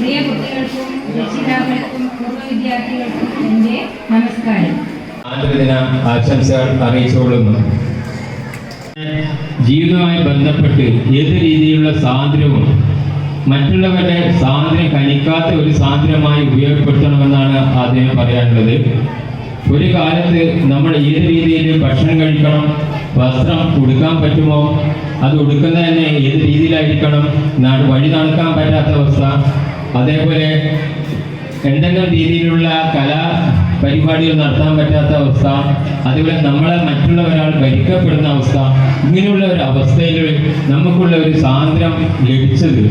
പ്രിയ കുട്ടികൾക്കും പൂർവ എന്റെ നമസ്കാരം. ജീവിതവുമായി ബന്ധപ്പെട്ട് ഏത് രീതിയിലുള്ള സ്വാതന്ത്ര്യവും മറ്റുള്ളവരുടെ സ്വാതന്ത്ര്യം കനിക്കാത്ത ഒരു സ്വാതന്ത്ര്യമായി ഉപയോഗപ്പെടുത്തണമെന്നാണ് ആദ്യം പറയാനുള്ളത്. ഒരു കാലത്ത് നമ്മൾ ഏത് രീതിയിൽ ഭക്ഷണം കഴിക്കണം വസ്ത്രം ഉടുക്കാൻ പറ്റുമോ അത് ഉടുക്കുന്ന തന്നെ ഏത് രീതിയിലായിരിക്കണം വഴി നടക്കാൻ പറ്റാത്ത അവസ്ഥ അതേപോലെ എന്തെങ്കിലും രീതിയിലുള്ള കലാ പരിപാടികൾ നടത്താൻ പറ്റാത്ത അവസ്ഥ അതുപോലെ നമ്മളെ മറ്റുള്ളവരാൾ ഭരിക്കപ്പെടുന്ന അവസ്ഥ ഇങ്ങനെയുള്ള ഒരു അവസ്ഥയിൽ നമുക്കുള്ള ഒരു സ്വാതന്ത്ര്യം ലഭിച്ചത്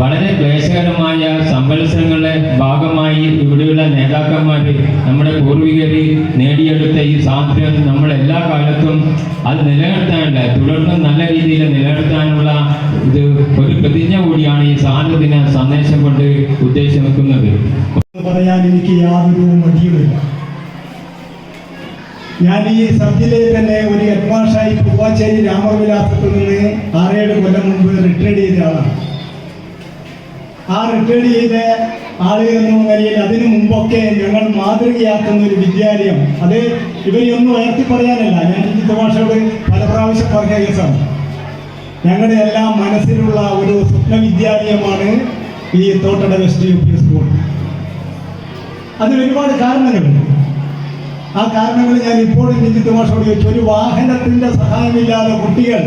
വളരെ ക്ലേശകരമായ സംവത്സരങ്ങളുടെ ഭാഗമായി ഇവിടെയുള്ള നേതാക്കന്മാർ നമ്മുടെ പൂർവികർ നേടിയെടുത്ത ഈ സ്വാതന്ത്ര്യം നമ്മൾ എല്ലാ കാലത്തും അത് നിലനിർത്താനുള്ള തുടർന്ന് നല്ല രീതിയിൽ നിലനിർത്താനുള്ള ഇത് ഒരു പ്രതിജ്ഞ കൂടിയാണ് ഈ സ്വാതന്ത്ര്യദിന സന്ദേശം കൊണ്ട് ഉദ്ദേശിക്കുന്നത്. വെക്കുന്നത് പറയാൻ എനിക്ക് യാതൊരു ഞാൻ ഈ സബ്ജിലെ തന്നെ ഒരു ഹെഡ് മാഷായി പൂവാച്ചേരി രാമവിലാസത്തിൽ നിന്ന് ആറേഴ് കൊല്ലം മുമ്പ് റിട്ടയർഡ് ചെയ്ത ആളാണ്. ആ റിട്ടയർഡ് ചെയ്ത ആളുകൾ എന്ന നിലയിൽ അതിനു മുമ്പൊക്കെ ഞങ്ങൾ മാതൃകയാക്കുന്ന ഒരു വിദ്യാലയം. അത് ഇവരെയൊന്നും ഉയർത്തി പറയാനല്ല ഞാൻ ജിജിത്ത് ഭാഷയോട് പല പ്രാവശ്യം പറഞ്ഞ കേസാണ്. ഞങ്ങളുടെ എല്ലാം മനസ്സിലുള്ള ഒരു സ്വപ്ന വിദ്യാലയമാണ് ഈ Thottada west U P school. അതിന് ഒരുപാട് കാരണങ്ങളുണ്ട്. ആ കാരണങ്ങൾ ഞാൻ ഇപ്പോഴും രഞ്ജിത്ത് ഭാഷയോട് ചോദിച്ചു ഒരു വാഹനത്തിന്റെ സഹായമില്ലാതെ കുട്ടികൾ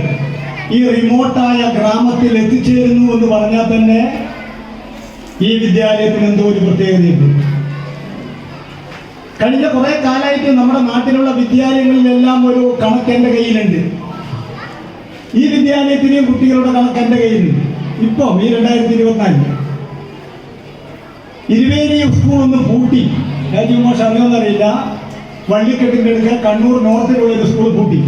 ഈ റിമോട്ടായ ഗ്രാമത്തിൽ എത്തിച്ചേരുന്നു എന്ന് പറഞ്ഞാൽ തന്നെ ഈ വിദ്യാലയത്തിന് എന്തോ ഒരു പ്രത്യേകതയുണ്ട് കഴിഞ്ഞ കുറെ കാലമായിട്ട് നമ്മുടെ നാട്ടിലുള്ള വിദ്യാലയങ്ങളിലെല്ലാം ഒരു കണക്ക് എന്റെ കയ്യിലുണ്ട്. ഈ വിദ്യാലയത്തിലെയും കുട്ടികളുടെ കണക്ക് എന്റെ കയ്യിലുണ്ട്. ഇപ്പം ഈ രണ്ടായിരത്തി ഇരുപത്തിനാലിൽ ഇരുവേരി സ്കൂൾ ഒന്ന് പൂട്ടി രാജീവ് മോശം അറിയുമെന്നറിയില്ല വള്ളിക്കെട്ടിന്റെ അടുക്ക കണ്ണൂർ നോർത്തിലുള്ള ഒരു സ്കൂൾ പൂട്ടി.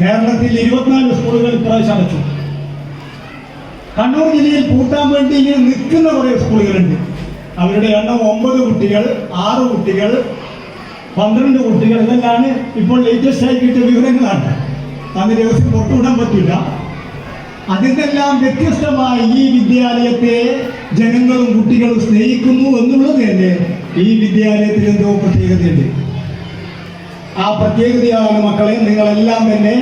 കേരളത്തിൽ ഇരുപത്തിനാല് സ്കൂളുകൾ ഇപ്രാവശ്യം അടച്ചു. കണ്ണൂർ ജില്ലയിൽ പൂട്ടാൻ വേണ്ടി ഇങ്ങനെ നിൽക്കുന്ന കുറേ സ്കൂളുകളുണ്ട്. അവരുടെ എണ്ണം ഒമ്പത് കുട്ടികൾ ആറ് കുട്ടികൾ പന്ത്രണ്ട് കുട്ടികൾ ഇതെല്ലാണ് ഇപ്പോൾ ലേറ്റസ്റ്റ് ആയി കിട്ടിയ വിവരങ്ങളാണ്. അന്ന് ദിവസം പുറത്തുവിടാൻ പറ്റില്ല. അതിനെല്ലാം വ്യത്യസ്തമായി ഈ വിദ്യാലയത്തെ ജനങ്ങളും കുട്ടികളും സ്നേഹിക്കുന്നു എന്നുള്ളത് തന്നെ ഈ വിദ്യാലയത്തിൽ എന്തോ പ്രത്യേകതയുണ്ട്. ആ പ്രത്യേകതയാണ് മക്കളെ നിങ്ങളെല്ലാം തന്നെ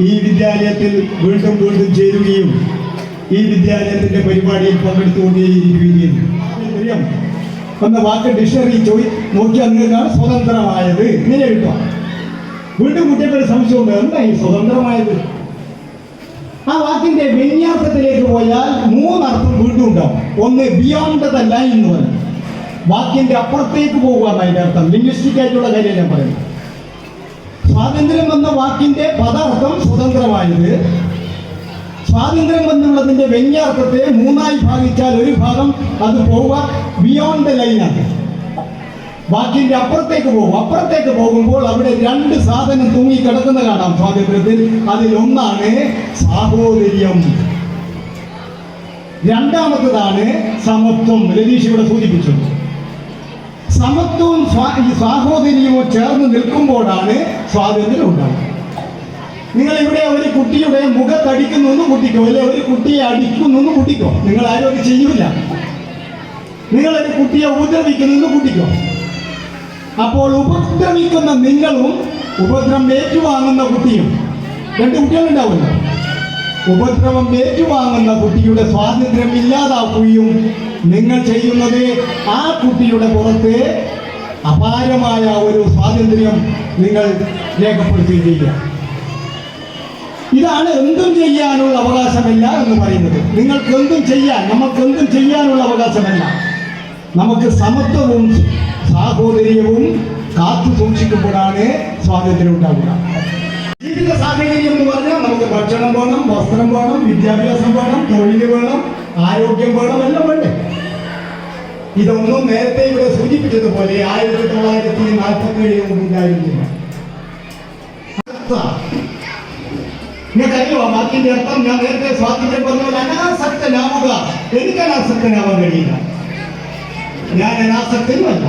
ഈ വിദ്യാലയത്തിൽ വീണ്ടും വീണ്ടും ചേരുകയും ഈ വിദ്യാലയത്തിന്റെ പരിപാടിയിൽ പങ്കെടുത്തുകൊണ്ടേയിരിക്കുകയും അറിയാം? വാക്ക് ഡിക്ഷണറി ചോദി നോക്കിയാൽ നിങ്ങൾക്കാണ് സ്വതന്ത്രമായത്. ഇങ്ങനെ കിട്ടുക വീണ്ടും കുട്ടികൾ ഒരു സംശയമുണ്ട് എന്താ ഈ സ്വതന്ത്രമായത്? ആ വാക്കിന്റെ വിന്യാസത്തിലേക്ക് പോയാൽ മൂന്നർത്ഥം വീണ്ടും ഉണ്ടാവും. ഒന്ന് ബിയോണ്ട് ദ ലൈൻ എന്ന് പറയും. വാക്കിന്റെ അപ്പുറത്തേക്ക് പോകുക അതിന്റെ അർത്ഥം. ലിംഗ്വിസ്റ്റിക് ആയിട്ടുള്ള കാര്യം ഞാൻ പറയുന്നത് സ്വാതന്ത്ര്യം എന്ന വാക്കിന്റെ പദാർത്ഥം സ്വതന്ത്രമായത്. സ്വാതന്ത്ര്യം എന്നുള്ളതിന്റെ മൂന്നായി ഭാഗിച്ചാൽ ഒരു ഭാഗം അത് പോവുക ബിയോണ്ട് ദ ലൈനാണ് വാക്കിന്റെ അപ്പുറത്തേക്ക് പോകും. അപ്പുറത്തേക്ക് പോകുമ്പോൾ അവിടെ രണ്ട് സാധനം തൂങ്ങി കിടക്കുന്ന കാണാം സ്വാതന്ത്ര്യത്തിൽ. അതിലൊന്നാണ് സാഹോദര്യം. രണ്ടാമത്തതാണ് സമത്വം. രതീഷ് ഇവിടെ സൂചിപ്പിച്ചു. സമത്വവും സാഹോദര്യവും ചേർന്ന് നിൽക്കുമ്പോഴാണ് സ്വാതന്ത്ര്യം ഉണ്ടാകുന്നത് നിങ്ങൾ ഇവിടെ ഒരു കുട്ടിയുടെ മുഖത്തടിക്കുന്നു കുട്ടിക്കോ? അല്ലെ ഒരു കുട്ടിയെ അടിക്കുന്നു കുട്ടിക്കോ? നിങ്ങൾ ആരും അത് ചെയ്യൂല നിങ്ങൾ ഒരു കുട്ടിയെ ഉപദ്രവിക്കുന്നു കുട്ടിക്കോ? അപ്പോൾ ഉപദ്രവിക്കുന്ന നിങ്ങളും ഉപദ്രവം ഏറ്റുവാങ്ങുന്ന കുട്ടിയും രണ്ട് കുട്ടികളുണ്ടാവില്ല ഉപദ്രവം ഏറ്റുവാങ്ങുന്ന കുട്ടിയുടെ സ്വാതന്ത്ര്യം ഇല്ലാതാക്കുകയും നിങ്ങൾ ചെയ്യുന്നത് ആ കുട്ടിയുടെ പുറത്ത് അപാരമായ ഒരു സ്വാതന്ത്ര്യം നിങ്ങൾ രേഖപ്പെടുത്തുകയും ചെയ്യുക. ഇതാണ് എന്തും ചെയ്യാനുള്ള അവകാശമില്ല എന്ന് പറയുന്നത്. നിങ്ങൾക്ക് എന്തും ചെയ്യാൻ നമുക്ക് എന്തും ചെയ്യാനുള്ള അവകാശമല്ല. നമുക്ക് സമത്വവും സാഹോദര്യവും കാത്തു സൂക്ഷിക്കുമ്പോഴാണ് സ്വാതന്ത്ര്യം ഉണ്ടാവുക. ജീവിത സാഹചര്യം എന്ന് പറഞ്ഞാൽ നമുക്ക് ഭക്ഷണം വേണം വസ്ത്രം വേണം വിദ്യാഭ്യാസം വേണം തൊഴിൽ വേണം ആരോഗ്യം വേണം എല്ലാം വേണ്ടേ? ഇതൊന്നും നേരത്തെ ഇവിടെ സൂചിപ്പിച്ചതുപോലെ ആയിരത്തി തൊള്ളായിരത്തി നാൽപ്പത്തി ഏഴ് ഉണ്ടായിരുന്നില്ല. നിങ്ങൾക്കറിയോ ആ വാക്കിന്റെ അർത്ഥം ഞാൻ നേരത്തെ സ്വാതന്ത്ര്യം പറഞ്ഞ അനാസക്തനാവുക. എനിക്ക് അനാസക്തനാവാൻ കഴിയില്ല. ഞാൻ അനാസക്തനുമല്ല.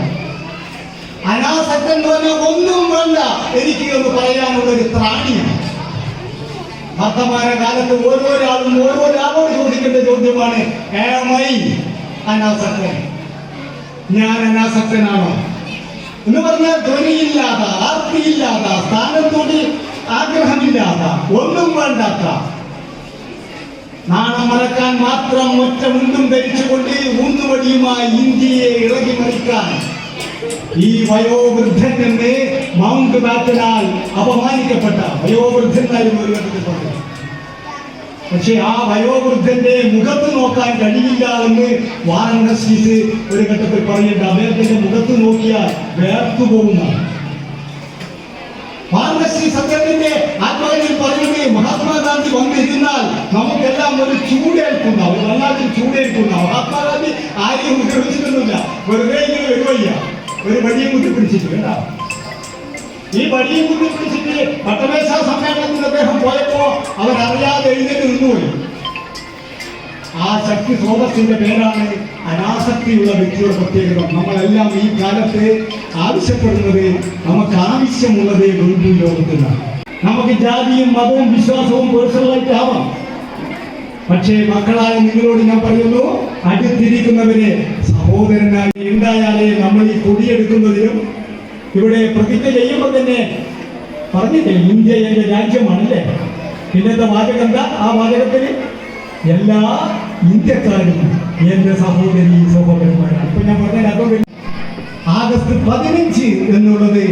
അനാസക്തൻ എന്ന് പറഞ്ഞാൽ ഒന്നും വേണ്ട. എനിക്ക് എന്ന് പറയാനുള്ള ഒരു ത്രാണിയാണ്. വർത്തമാന കാലത്ത് ഓരോരാളും ഓരോരാളോട് ചോദിക്കേണ്ട ചോദ്യമാണ് അനാസക്തൻ? ഞാൻ അനാസക്തനാണോ? എന്ന് പറഞ്ഞാൽ ധ്വനിയില്ലാത്ത ആർത്തിയില്ലാത്ത സ്ഥാനത്തോട് ആഗ്രഹമില്ലാത്ത ഒന്നും വേണ്ടാത്ത. നാണം മറക്കാൻ മാത്രം ഒറ്റ മുണ്ടും ധരിച്ചുകൊണ്ട് ഊന്നുവടിയുമായി ഇന്ത്യയെ ഇളകി മറിക്കാൻ ഈ വയോവൃദ്ധൻ എന്ന് മൗണ്ട് ബാറ്റനാൽ അപമാനിക്കപ്പെട്ട വയോവൃദ്ധനായിരുന്നു ഒരു പക്ഷെ ആ വയോവൃദ്ധന്റെ മുഖത്ത് നോക്കാൻ കഴിയില്ല എന്ന് വാറൻ ഒരു ഘട്ടത്തിൽ പറയേണ്ട അദ്ദേഹത്തിന്റെ മുഖത്ത് നോക്കിയാൽ വേർത്തു പോകുന്ന ഹസ്റ്റീസ് അദ്ദേഹത്തിന്റെ ആത്മകഥയിൽ പറയുന്നത് മഹാത്മാഗാന്ധി വന്നിരുന്നാൽ നമുക്കെല്ലാം ഒരു ചൂടേൽക്കുന്ന ഒരു വല്ലാത്തൊരു ചൂടേൽക്കുന്ന മഹാത്മാഗാന്ധി ആരെയും ഉപയോഗിച്ചിട്ടൊന്നുമില്ല വെറുതെ ഇങ്ങനെ വരുവയ്യ ഒരു വടിയും കുത്തി പിടിച്ചിട്ട് കേട്ടോ. ഈ വടിയും കുത്തി പിടിച്ചിട്ട് പട്ടമേശ സമ്മേളനത്തിൽ അദ്ദേഹം പോയപ്പോ അവരറിയാതെ എഴുന്നേറ്റ് നിന്നുപോയി. ആ ശക്തി സ്രോതസ്സിന്റെ പേരാണ് അനാസക്തിയുള്ള വ്യക്തിയുടെ പ്രത്യേകത. നമ്മളെല്ലാം ഈ കാലത്ത് ആവശ്യപ്പെടുന്നത് നമുക്ക് ആവശ്യമുള്ളത് വെറുതെ ലോകത്തിലാണ്. നമുക്ക് ജാതിയും മതവും വിശ്വാസവും പേഴ്സണലായിട്ട് ആവാം. പക്ഷേ മക്കളായ നിങ്ങളോട് ഞാൻ പറയുന്നു അടുത്തിരിക്കുന്നവരെ സഹോദരനായി ഉണ്ടായാലേ നമ്മൾ ഈ കൊടിയെടുക്കുന്നതിലും ഇവിടെ പ്രതിജ്ഞ ചെയ്യുമ്പോൾ തന്നെ പറഞ്ഞില്ലേ ഇന്ത്യ എന്റെ രാജ്യമാണല്ലേ? പിന്നത്തെ വാചകം എന്താ? ആ വാചകത്തിൽ എല്ലാ ഇന്ത്യക്കാരും എന്റെ സഹോദരി സഹോദരന്മാരാണ് ഇപ്പൊ ഞാൻ പറഞ്ഞ അതുകൊണ്ട് ആഗസ്റ്റ് പതിനഞ്ച് എന്നുള്ളത്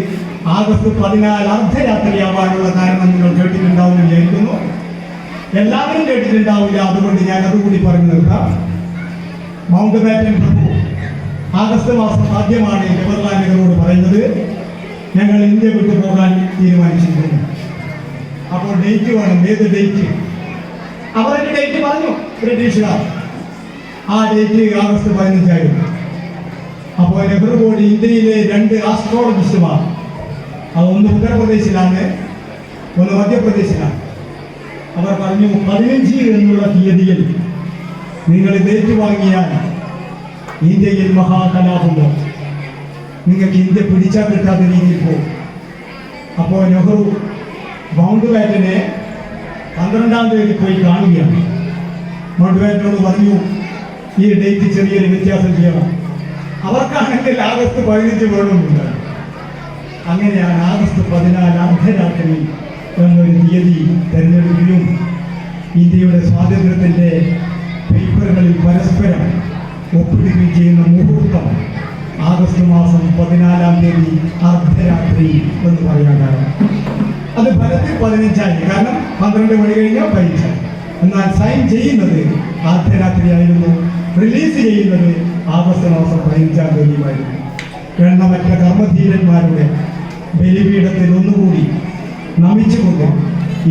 ആഗസ്റ്റ് പതിനാല് അർദ്ധരാത്രിയാവാനുള്ള കാരണം നിങ്ങൾ കേട്ടിട്ടുണ്ടാവും വിചാരിക്കുന്നു. എല്ലാവരും കേട്ടിട്ടുണ്ടാവില്ല അതുകൊണ്ട് ഞാൻ അതുകൂടി പറഞ്ഞു നിർത്താം. മൗണ്ട് ബാറ്റൻ പ്രഭു ആഗസ്റ്റ് മാസം ആദ്യമാണ് ജവഹർലാൽ നെഹ്റുവോട് പറയുന്നത് ഞങ്ങൾ ഇന്ത്യ വിട്ടു പോകാൻ തീരുമാനിച്ചിരിക്കുന്നു അപ്പോൾ ഡേറ്റ് വേണം. ഏത് ഡേറ്റ് അവർ ഡേറ്റ് പറഞ്ഞു. ബ്രിട്ടീഷുകാർ ആ ഡേറ്റ് ആഗസ്റ്റ് പതിനഞ്ചായിരുന്നു അപ്പോൾ നെഹ്റുവോട് ഇന്ത്യയിലെ രണ്ട് ആസ്ട്രോളജിസ്റ്റുമാർ ഒന്ന് ഉത്തർപ്രദേശിലാണ് ഒന്ന് മധ്യപ്രദേശിലാണ്. അവർ പറഞ്ഞു പതിനഞ്ച് എന്നുള്ള തീയതിയിൽ നിങ്ങൾ ഡേറ്റ് വാങ്ങിയാൽ ഇന്ത്യയിൽ മഹാകലാപുണ്ടോ നിങ്ങൾക്ക് ഇന്ത്യ പിടിച്ചാൽ കിട്ടാത്ത രീതിയിൽ പോകും. അപ്പോൾ നെഹ്റു മൗണ്ട് ബാറ്റനെ പന്ത്രണ്ടാം തീയതി പോയി കാണുകയാണ്. മൗണ്ട് ബാറ്റനോട് പറഞ്ഞു ഈ ഡേറ്റ് ചെറിയൊരു വ്യത്യാസം ചെയ്യണം. അവർക്കാണെങ്കിൽ ആഗസ്റ്റ് പതിനഞ്ച് വേണമെന്നില്ല അങ്ങനെയാണ് ആഗസ്റ്റ് പതിനാല് അർദ്ധരാത്രി എന്നൊരു തീയതി തിരഞ്ഞെടുക്കുകയും ഇന്ത്യയുടെ സ്വാതന്ത്ര്യത്തിന്റെ പേപ്പറുകളിൽ പരസ്പരം ഒപ്പിടുകയും ചെയ്യുന്ന മുഹൂർത്തം ആഗസ്റ്റ് മാസം പതിനാലാം തീയതി അർദ്ധരാത്രി എന്ന് പറയാൻ കാരണം അത് ഫലത്തിൽ പതിനഞ്ചായി. കാരണം പന്ത്രണ്ട് മണി കഴിഞ്ഞാൽ പരീക്ഷ. എന്നാൽ സൈൻ ചെയ്യുന്നത് അർദ്ധരാത്രിയായിരുന്നു റിലീസ് ചെയ്യുന്നത് ആഗസ്റ്റ് മാസം പതിനഞ്ചാം തീയതിയുമായിരുന്നു. എണ്ണമറ്റ കർമ്മധീരന്മാരുടെ ബലിപീഠത്തിൽ ഒന്നുകൂടി നമിച്ചുകൊണ്ട്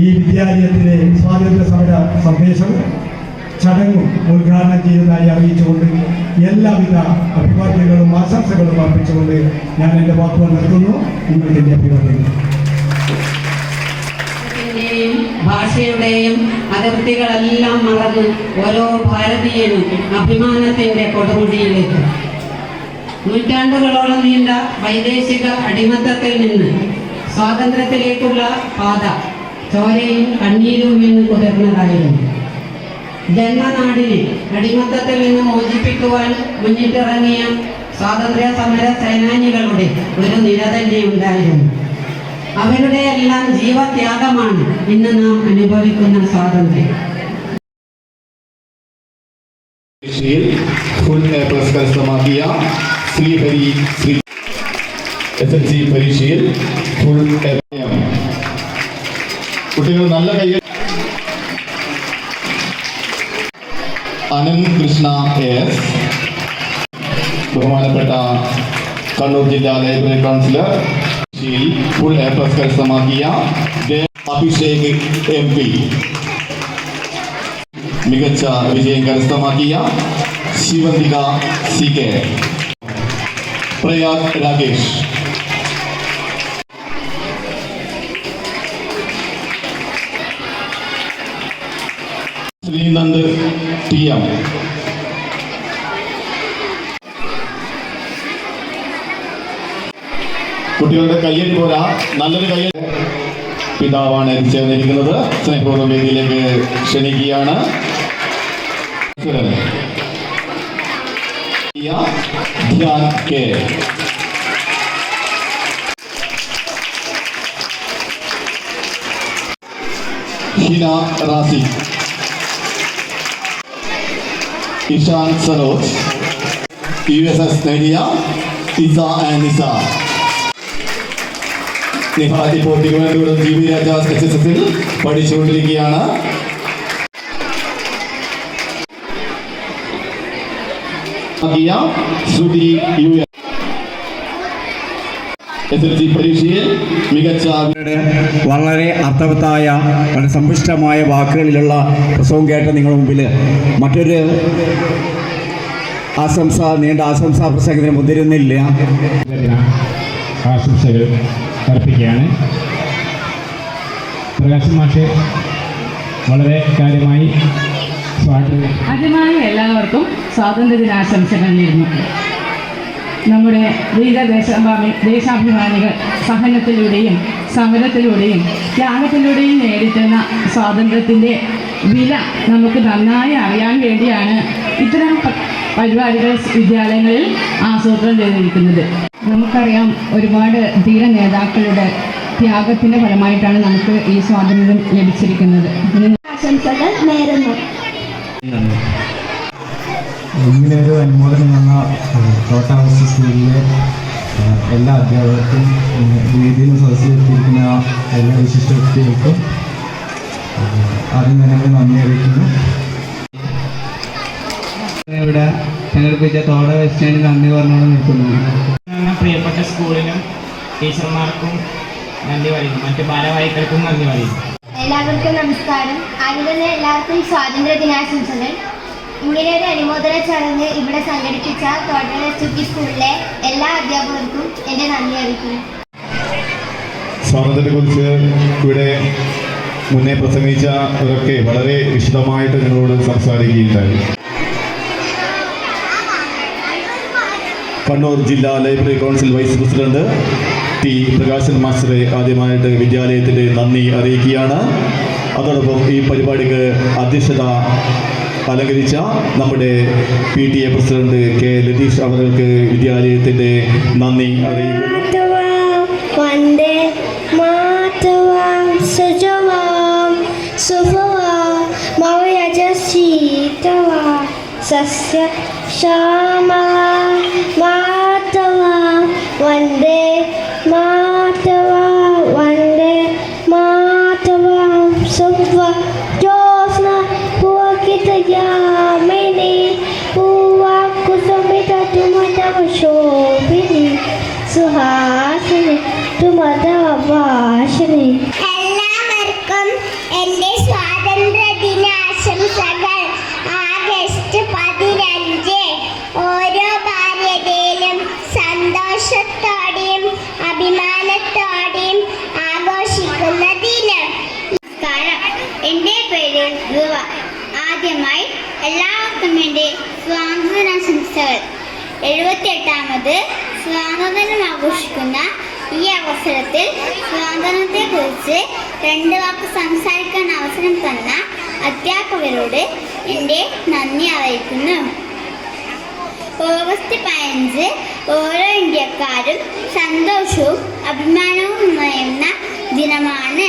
ഈ വിദ്യാലയത്തിലെ സ്വാതന്ത്ര്യ സമര സന്ദേശവും ചടങ്ങും ഉദ്ഘാടനം ചെയ്തതായി അറിയിച്ചുകൊണ്ട് എല്ലാവിധ അഭിവാദ്യങ്ങളും ആശംസകളും അർപ്പിച്ചുകൊണ്ട് ഞാൻ എന്റെ വാക്കുകൾ നിർത്തുന്നു. നിങ്ങൾക്ക് എന്റെ അഭിവാദ്യങ്ങൾ. ഭാഷയുടെയും അതിർത്തികളെല്ലാം മറന്ന് ഓരോ ഭാരതീയനും അഭിമാനത്തിന്റെ കൊടുമുടിയിലേക്ക്. നൂറ്റാണ്ടുകളോളം നീണ്ട വൈദേശിക അടിമത്തത്തിൽ നിന്ന് സ്വാതന്ത്ര്യത്തിലേക്കുള്ള പാത ചോരയും കണ്ണീരും എന്ന് കുതിർന്നതായിരുന്നു. ജന്മനാടിനെ അടിമത്തത്തിൽ നിന്ന് മോചിപ്പിക്കുവാൻ മുന്നിട്ടിറങ്ങിയ സ്വാതന്ത്ര്യ സമര സേനാനികളുടെ ഒരു നിര തന്നെ ഉണ്ടായിരുന്നു അവരുടെ എല്ലാം ജീവത്യാഗമാണ് ഇന്ന് നാം അനുഭവിക്കുന്ന സ്വാതന്ത്ര്യം. ഫുൾ എ പ്ലസ് കരസ്ഥമാക്കിയ Sreehari Sree S L C പരീക്ഷയിൽ ഫുൾ കുട്ടികൾ നല്ല കൈകൾ അനന്ത് കൃഷ്ണ എസ് ബഹുമാനപ്പെട്ട കണ്ണൂർ ജില്ലാ ലൈബ്രറി കൗൺസിലർ പരീക്ഷയിൽ ഫുൾ എ പ്ലസ് കരസ്ഥമാക്കിയ ദേ- അഭിഷേക് എം പി മികച്ച വിജയം കരസ്ഥമാക്കിയ Sivanthika C K Prayag Rakesh Sreenand T M കുട്ടികളുടെ കയ്യിൽ പോരാ. നല്ലൊരു കയ്യിൽ. പിതാവാണ് ചേർന്നിരിക്കുന്നത്. സ്നേഹപൂർവം വേദിയിലേക്ക് ക്ഷണിക്കുകയാണ്. Razi. Ishan Sanoj. U S S നേടിയ ഇസ ആൻഡ് നിസ. ഇപ്പോൾ Thiruvananthapuram G V Rajas H S എസിൽ പഠിച്ചുകൊണ്ടിരിക്കുകയാണ്. ആകിയ Shruti U S L C പരീക്ഷയിൽ മികച്ച വളരെ അർത്ഥവത്തായ വളരെ സമ്പുഷ്ടമായ വാക്കുകളിലുള്ള പ്രസവം കേട്ട നിങ്ങളുടെ മുമ്പിൽ മറ്റൊരു ആശംസ നീണ്ട ആശംസാ പ്രസംഗത്തിന് മുതിരുന്നില്ല. ആശംസകൾ. അർപ്പിക്കുകയാണ് പ്രകാശ് മാഷ് വളരെ കാര്യമായി ആദ്യമായി എല്ലാവർക്കും സ്വാതന്ത്ര്യ ദിനാശംസകൾ നേരുന്നു നമ്മുടെ വീര ദേശാഭിമാനി ദേശാഭിമാനികൾ സഹനത്തിലൂടെയും സമരത്തിലൂടെയും ത്യാഗത്തിലൂടെയും നേടിത്തുന്ന സ്വാതന്ത്ര്യത്തിന്റെ വില നമുക്ക് നന്നായി അറിയാൻ വേണ്ടിയാണ് ഇത്തരം പരിപാടികൾ വിദ്യാലയങ്ങളിൽ ആസൂത്രണം ചെയ്തിരിക്കുന്നത്. നമുക്കറിയാം ഒരുപാട് ധീര നേതാക്കളുടെ ത്യാഗത്തിന്റെ ഫലമായിട്ടാണ് നമുക്ക് ഈ സ്വാതന്ത്ര്യം ലഭിച്ചിരിക്കുന്നത്. ആശംസകൾ നേരുന്നു. ഇങ്ങനെ ഒരു അനുമോദനം തന്ന തോട്ടാവസ്ഥ സ്കൂളിലെ എല്ലാ അധ്യാപകർക്കും രീതിയിൽ സദസ്സിലെത്തിയിരിക്കുന്ന എല്ലാ വിശിഷ്ട വ്യക്തികൾക്കും ആദ്യം തന്നെ നന്ദി അറിയിക്കുന്നു. ഇവിടെ സംഘടിപ്പിച്ച തോട വെസ്റ്റിന് നന്ദി പറഞ്ഞുകൊണ്ട് നിൽക്കുന്നു. പ്രിയപ്പെട്ട സ്കൂളിനും ടീച്ചർമാർക്കും നന്ദി പറയുന്നു. മറ്റ് ഭാരവാഹികൾക്കും നന്ദി പറയുന്നു. എല്ലാവർക്കും നമസ്കാരം. ആദ്യം തന്നെ എല്ലാവർക്കും സ്വാതന്ത്ര്യ ദിനാശംസകൾ. ഇങ്ങനെ ഒരു അനുമോദന ചടങ്ങ് ഇവിടെ സംഘടിപ്പിച്ച തോട്ടൽ എസ് സ്കൂളിലെ എല്ലാ അധ്യാപകർക്കും എന്റെ നന്ദി അറിയിക്കുന്നു. സ്വാതന്ത്ര്യത്തെക്കുറിച്ച് ഇവിടെ മുന്നേ പ്രസംഗിച്ചവരൊക്കെ വളരെ വിശദമായിട്ട് നിങ്ങളോട് സംസാരിക്കുകയുണ്ടായി. കണ്ണൂർ ജില്ലാ library council vice president T Prakashan മാസ്റ്ററെ ആദ്യമായിട്ട് വിദ്യാലയത്തിന്റെ നന്ദി അറിയിക്കുകയാണ്. അതോടൊപ്പം ഈ പരിപാടിക്ക് അധ്യക്ഷത അലങ്കരിച്ച നമ്മുടെ P T A president K Latheesh അവർക്ക് വിദ്യാലയത്തിന്റെ നന്ദി അറിയിക്കുന്നു. സസ്യ ശ്യാമ ആശിനി എല്ലാവർക്കും എന്റെ സ്വാതന്ത്ര്യ ദിനാശംസകൾ ആഗസ്റ്റ് പതിനഞ്ച്. ഓരോ ഭാരതയിലും സന്തോഷത്തോടെയും അഭിമാനത്തോടെയും ആഘോഷിക്കുന്ന ദിനം. നമസ്കാരം. എന്റെ പേര് ധ്രുവ. ആദ്യമായി എല്ലാവർക്കും എന്റെ സ്വാതന്ത്ര്യ ദിനാശംസകൾ എഴുപത്തിയെട്ടാമത് സ്വാതന്ത്ര്യം ആഘോഷിക്കുന്ന ഈ അവസരത്തിൽ സ്വാതന്ത്ര്യത്തെക്കുറിച്ച് രണ്ട് വാക്ക് സംസാരിക്കാൻ അവസരം തന്ന അധ്യാപകരോട് എന്റെ നന്ദി അറിയിക്കുന്നു. ഓഗസ്റ്റ് പതിനഞ്ച് ഓരോ ഇന്ത്യക്കാരും സന്തോഷവും അഭിമാനവും നിറയുന്ന ദിനമാണ്.